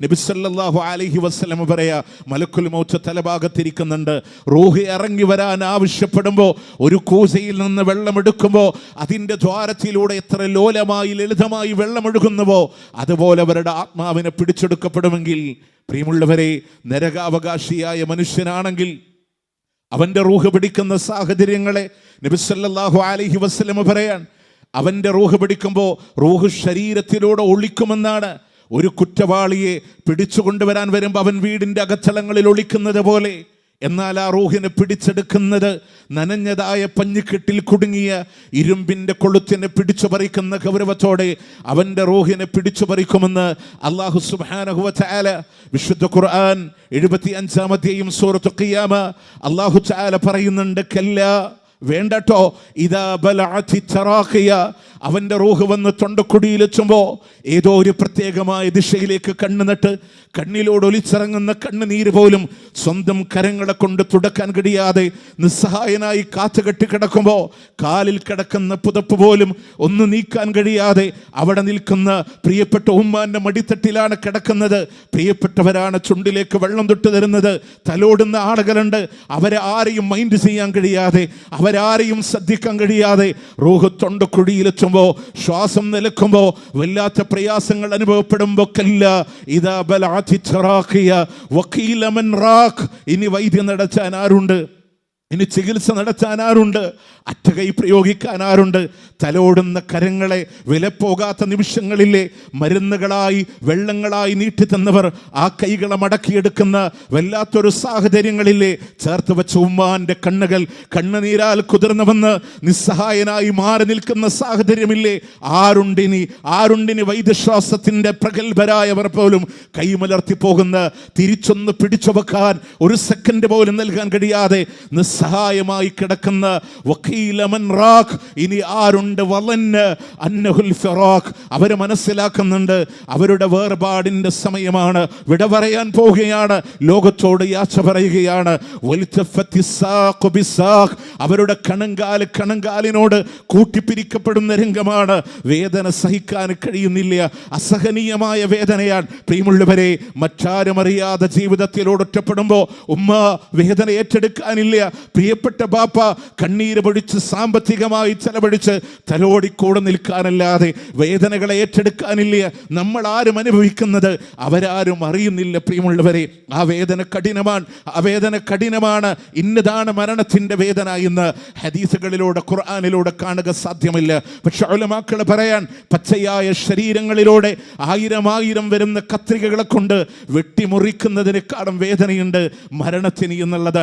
നബിസല്ലാഹു അലഹി വസ്ലം പറയാ മലക്കുൽ മൗച്ച തലഭാഗത്തിരിക്കുന്നുണ്ട്. റൂഹി ഇറങ്ങി വരാൻ ആവശ്യപ്പെടുമ്പോൾ ഒരു കൂസയിൽ നിന്ന് വെള്ളമെടുക്കുമ്പോൾ അതിന്റെ ദ്വാരത്തിലൂടെ എത്ര ലോലമായി ലളിതമായി വെള്ളമൊഴുകുന്നുവോ അതുപോലെ അവരുടെ ആത്മാവിനെ പിടിച്ചെടുക്കപ്പെടുമെങ്കിൽ പ്രിയമുള്ളവരെ നരകാവകാശിയായ മനുഷ്യനാണെങ്കിൽ അവന്റെ റൂഹ് പിടിക്കുന്ന സാഹചര്യങ്ങളെ നബിസല്ലാഹു അലഹി വസ്ലമ പറയാൻ അവന്റെ റൂഹ് പിടിക്കുമ്പോൾ റൂഹ് ശരീരത്തിലൂടെ ഒളിക്കുമെന്നാണ് ഒരു കുറ്റവാളിയെ പിടിച്ചു കൊണ്ടുവരാൻ വരുമ്പോൾ അവൻ വീടിന്റെ അകത്തളങ്ങളിൽ ഒളിക്കുന്നത് പോലെ. എന്നാൽ ആ റൂഹിനെ പിടിച്ചെടുക്കുന്നത് നനഞ്ഞതായ പഞ്ഞിക്കെട്ടിൽ കുടുങ്ങിയ ഇരുമ്പിന്റെ കൊളുത്തിനെ പിടിച്ചു പറിക്കുന്ന ഗൗരവത്തോടെ അവന്റെ റൂഹിനെ പിടിച്ചു പറിക്കുമെന്ന് അള്ളാഹു സുബാനഹുവ ചാല വിശുദ്ധ ഖുർആൻ എഴുപത്തി അഞ്ചാമത്തെയും സൂറത്തു ഖിയാമ അള്ളാഹു ചാല പറയുന്നുണ്ട് കല്ല വേണ്ടട്ടോ. ഇതാ തറാഖിയ. അവന്റെ റൂഹ് വന്ന് തൊണ്ടക്കുടിയിലെത്തുമ്പോൾ ഏതോ ഒരു പ്രത്യേകമായ ദിശയിലേക്ക് കണ്ണു നട്ട് കണ്ണിലോട് ഒലിച്ചിറങ്ങുന്ന കണ്ണുനീര് പോലും സ്വന്തം കരങ്ങളെ കൊണ്ട് തുടക്കാൻ കഴിയാതെ നിസ്സഹായനായി കാത്തുകെട്ടി കിടക്കുമ്പോൾ കാലിൽ കിടക്കുന്ന പുതപ്പ് പോലും ഒന്ന് നീക്കാൻ കഴിയാതെ അവിടെ നിൽക്കുന്ന പ്രിയപ്പെട്ട ഉമ്മാന്റെ മടിത്തട്ടിലാണ് കിടക്കുന്നത്. പ്രിയപ്പെട്ടവരാണ് ചുണ്ടിലേക്ക് വെള്ളം തൊട്ട് തരുന്നത്. തലോടുന്ന ആളുകളുണ്ട്. അവരെ ആരെയും മൈൻഡ് ചെയ്യാൻ കഴിയാതെ അവരാരെയും ശ്രദ്ധിക്കാൻ കഴിയാതെ റൂഹ് തൊണ്ട കുഴിയിലെത്തുമ്പോൾ ശ്വാസം നിലക്കുമ്പോൾ വല്ലാത്ത പ്രയാസങ്ങൾ അനുഭവപ്പെടുമ്പോൾ കല്ല ഇതാ ബലാത്തി ചറാഖിയ വക്കീലമൻ റാഖ്. ഇനി വൈദ്യം നടത്താൻ ആരുണ്ട്? ഇനി ചികിത്സ നടത്താനാറുണ്ട് അറ്റകൈ പ്രയോഗിക്കാൻ ആരുണ്ട് തലോടുന്ന കരങ്ങളെ വിലപ്പോകാത്ത നിമിഷങ്ങളിലെ മരുന്നുകളായി വെള്ളങ്ങളായി നീട്ടിത്തന്നവർ ആ കൈകളെ മടക്കിയെടുക്കുന്ന വല്ലാത്തൊരു സാഹചര്യങ്ങളിലെ ചേർത്ത് വെച്ച ഉമ്മാന്റെ കണ്ണുകൾ കണ്ണുനീരാൽ കുതിർന്നുവന്ന് നിസ്സഹായനായി മാറി നിൽക്കുന്ന സാഹചര്യമില്ലേ? ആരുണ്ടിനി ആരുണ്ടിനി വൈദ്യശ്വാസത്തിന്റെ പ്രഗത്ഭരായവർ പോലും കൈമലർത്തി പോകുന്ന തിരിച്ചൊന്ന് പിടിച്ചു വെക്കാൻ ഒരു സെക്കൻഡ് പോലും നൽകാൻ കഴിയാതെ നിസ്സഹായമായി കിടക്കുന്ന വക്കീലമൻ റാഖ് ഇനി ആരുണ്ട് വളന് അന്നഹുൽ ഫിറാഖ്. അവർ മനസ്സിലാക്കുന്നുണ്ട് അവരുടെ വേർപാടിന്റെ സമയമാണ്. വിട പറയാൻ പോവുകയാണ്. ലോകത്തോട് യാച്ച പറയുകയാണ്. അവരുടെ കണങ്കാൽ കണങ്കാലിനോട് കൂട്ടിപ്പിരിക്കപ്പെടുന്ന രംഗമാണ്. വേദന സഹിക്കാൻ കഴിയുന്നില്ല. അസഹനീയമായ വേദനയാണ്. പ്രിയമുള്ളവരെ മറ്റാരും അറിയാതെ ജീവിതത്തിലോട് ഒറ്റപ്പെടുമ്പോൾ ഉമ്മ വേദന ഏറ്റെടുക്കാനില്ല. പ്രിയപ്പെട്ട ബാപ്പ കണ്ണീര് പൊഴിച്ച് സാമ്പത്തികമായി ചെലവഴിച്ച് തലോടിക്കൂടെ നിൽക്കാനല്ലാതെ വേദനകളെ ഏറ്റെടുക്കാനില്ല. നമ്മൾ ആരും അനുഭവിക്കുന്നത് അവരാരും അറിയുന്നില്ല പ്രിയമുള്ളവരെ. ആ വേദന കഠിനമാണ് ആ വേദന കഠിനമാണ്. ഇന്നതാണ് മരണത്തിന്റെ വേദന എന്ന് ഹദീസുകളിലൂടെ ഖുർആാനിലൂടെ കാണുക സാധ്യമില്ല. പക്ഷെ ഉലമാക്കൾ പറയാൻ പച്ചയായ ശരീരങ്ങളിലൂടെ ആയിരം ആയിരം വരുന്ന കത്രികകളെ കൊണ്ട് വെട്ടിമുറിക്കുന്നതിനേക്കാളും വേദനയുണ്ട് മരണത്തിന് എന്നുള്ളതാണ്.